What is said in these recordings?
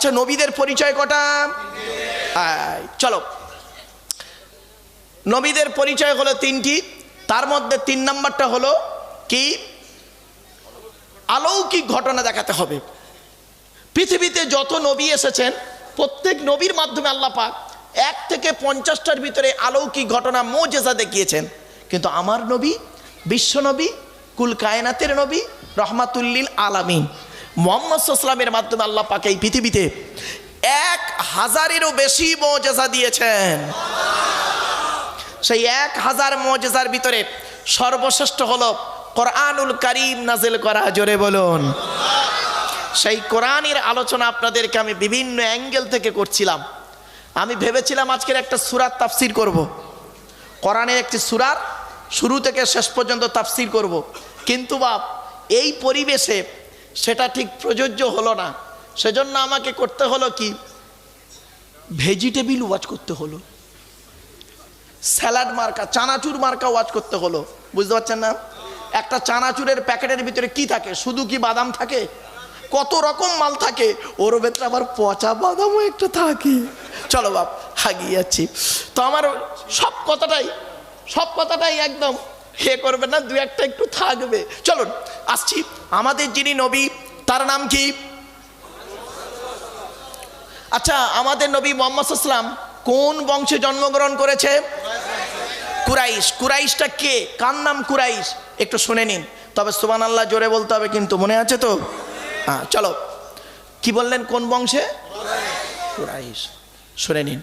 আচ্ছা নবীদের পরিচয় কটা? চলো। নবীদের পরিচয় হলো তিনটি। তার মধ্যে তিন নাম্বারটা হলো কি? অলৌকিক ঘটনা দেখাতে হবে। পৃথিবীতে যত নবী এসেছেন, প্রত্যেক নবীর মাধ্যমে আল্লাহ পাক এক থেকে পঞ্চাশটার ভিতরে অলৌকিক ঘটনা, মোজেজা দেখিয়েছেন। কিন্তু আমার নবী, বিশ্ব নবী, কুল কায়নাতের নবী, রহমাতুল্লিল আলামিন। মোহাম্মদ সাল্লামের মাধ্যমে আল্লাহ পাক এই পৃথিবীতে এক হাজারেরও বেশি মজেজা দিয়েছেন সেই এক হাজার মজেজার ভিতরে সর্বশ্রেষ্ঠ হলো কোরআনুল করিম নাজিল করা, জোরে বলুন সেই কোরআনের আলোচনা আপনাদেরকে আমি বিভিন্ন অ্যাঙ্গেল থেকে করছিলাম আমি ভেবেছিলাম আজকের একটা সুরার তাফসির করব। কোরআনের একটি সুরার শুরু থেকে শেষ পর্যন্ত তাফসির করব। কিন্তু বাপ, এই পরিবেশে সেটা ঠিক প্রযোজ্য হলো না। সেজন্য আমাকে করতে হলো কি? ভেজিটেবিল ওয়াচ করতে হলো। স্যালাড মার্কা, চানাচুর মার্কা ওয়াচ করতে হলো। বুঝতে পারছেন না? একটা চানাচুরের প্যাকেটের ভিতরে কি থাকে? শুধু কি বাদাম থাকে? কত রকম মাল থাকে? ওর ভেতরে আবার পচা বাদামও একটা থাকে। চলো বাপ, হাগিয়ে যাচ্ছি। তো আমার সব কথাটাই সব কথাটাই একদম হে করবে না, দু একটা একটু থাকবে। চলুন, আসছি। আমাদের যিনি নবী, তার নাম কি? আচ্ছা আমাদের নবী মোহাম্মদ ইসলাম কোন বংশে জন্মগ্রহণ করেছে? কুরাইশ। কুরাইশটা কে? কার নাম কুরাইশ? একটু শুনে নিন। তবে সুবান আল্লাহ জোরে বলতে হবে কিন্তু, মনে আছে তো? হ্যাঁ চলো। কি বললেন কোন বংশে? কুরাইশ। শুনে নিন।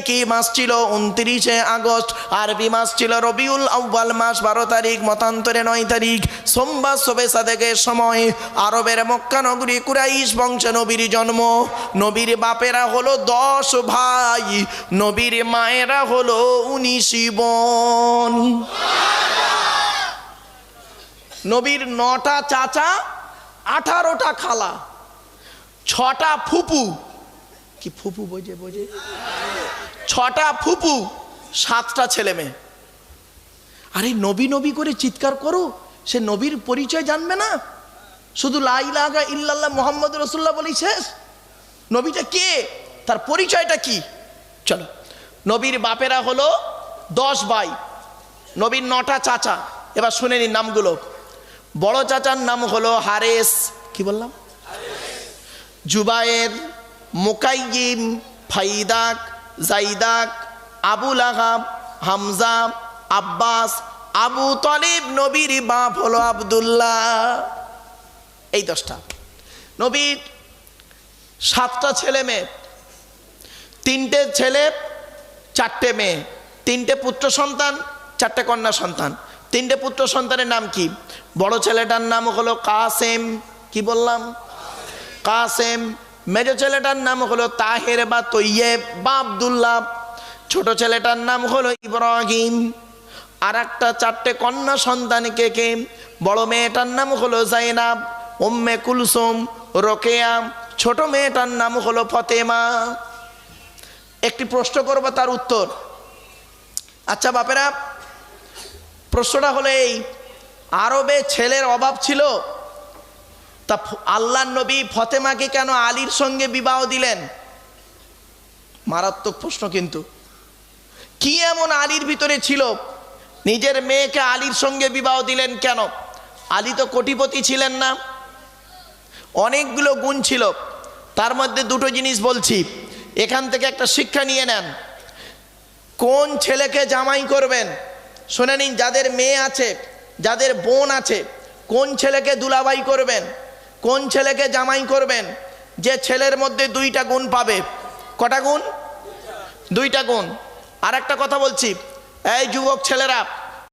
কি মাস ছিল উনত্রিশে আগস্ট। আরবি মাস ছিল রবিউল আউ্বাল মাস, বারো তারিখ, মতান্তরে নয় তারিখ। সোমবার সবে সাদেকের সময়। আরবের মক্কা নগরী কুরাইশ বংশ নবীর জন্ম। নবীর বাপেরা হলো দশ ভাই। নবীর মায়েরা হলো উনিশ বোন। নবীর নটা চাচা, আঠারোটা খালা, ছটা ফুপু কি ফুপু বোঝে বোঝে? ছটা ফুপু, সাতটা ছেলে মেয়ে। আরে নবী নবী করে চিৎকার করো, সে নবীর পরিচয় জানবে না? শুধু লাইলাগা ইল্লাল্লাহ মোহাম্মদ রসুল্লাহ বলেই শেষ। নবীটা কে? তার পরিচয়টা কি? চলো। নবীর বাপেরা হলো দশ ভাই। নবীর নটা চাচা। এবার শুনে নিন নামগুলো। বড় চাচার নাম হলো হারেস। কি বললাম? জুবায়ের মোকাইম ফাইদাক, জাইদাক আবুল আহাব হামজা, আব্বাস, আবু তলিব নবীর বাপ হলো আবদুল্লাহ। এই দশটা। নবীর সাতটা ছেলে মেয়ে, তিনটে ছেলে, চারটে মেয়ে, তিনটে পুত্র সন্তান, চারটে কন্যা সন্তান। তিনটে পুত্র সন্তানের নাম কি? বড় ছেলেটার নাম হলো কাসেম। কি বললাম? কাসেম। মেজ ছেলেটার নাম হলো তাহের বা তৈয়েব বা আবদুল্লাহ। ছোট ছেলেটার নাম হলো ইব্রাহিম। আর একটা চারটে কন্যা সন্তানকে কে কে? বড় মেয়েটার নাম হলো জাইনাব, উম্মে কুলসুম, রোকেয়া। ছোট মেয়েটার নাম হলো ফতেমা। একটি প্রশ্ন করব তার উত্তর। আচ্ছা বাপেরা, প্রশ্নটা হলো এই, আরবে ছেলের অভাব ছিল? তা আল্লাহ নবী ফতেমাকে কেন আলীর সঙ্গে বিবাহ দিলেন? মারাত্মক প্রশ্ন কিন্তু। কি এমন আলীর ভিতরে ছিল? নিজের মেয়েকে আলীর সঙ্গে বিবাহ দিলেন কেন? আলী তো কোটিপতি ছিলেন না। অনেকগুলো গুণ ছিল। তার মধ্যে দুটো জিনিস বলছি। এখান থেকে একটা শিক্ষা নিয়ে নেন। কোন ছেলেকে জামাই করবেন? শুনে নিন, যাদের মেয়ে আছে, যাদের বোন আছে, কোন ছেলেকে দুলাবাই করবেন? কোন ছেলেকে জামাই করবেন? যে ছেলের মধ্যে দুইটা গুণ পাবে। কটা গুণ? দুইটা গুণ। আর একটা কথা বলছি। এই যুবক ছেলেরা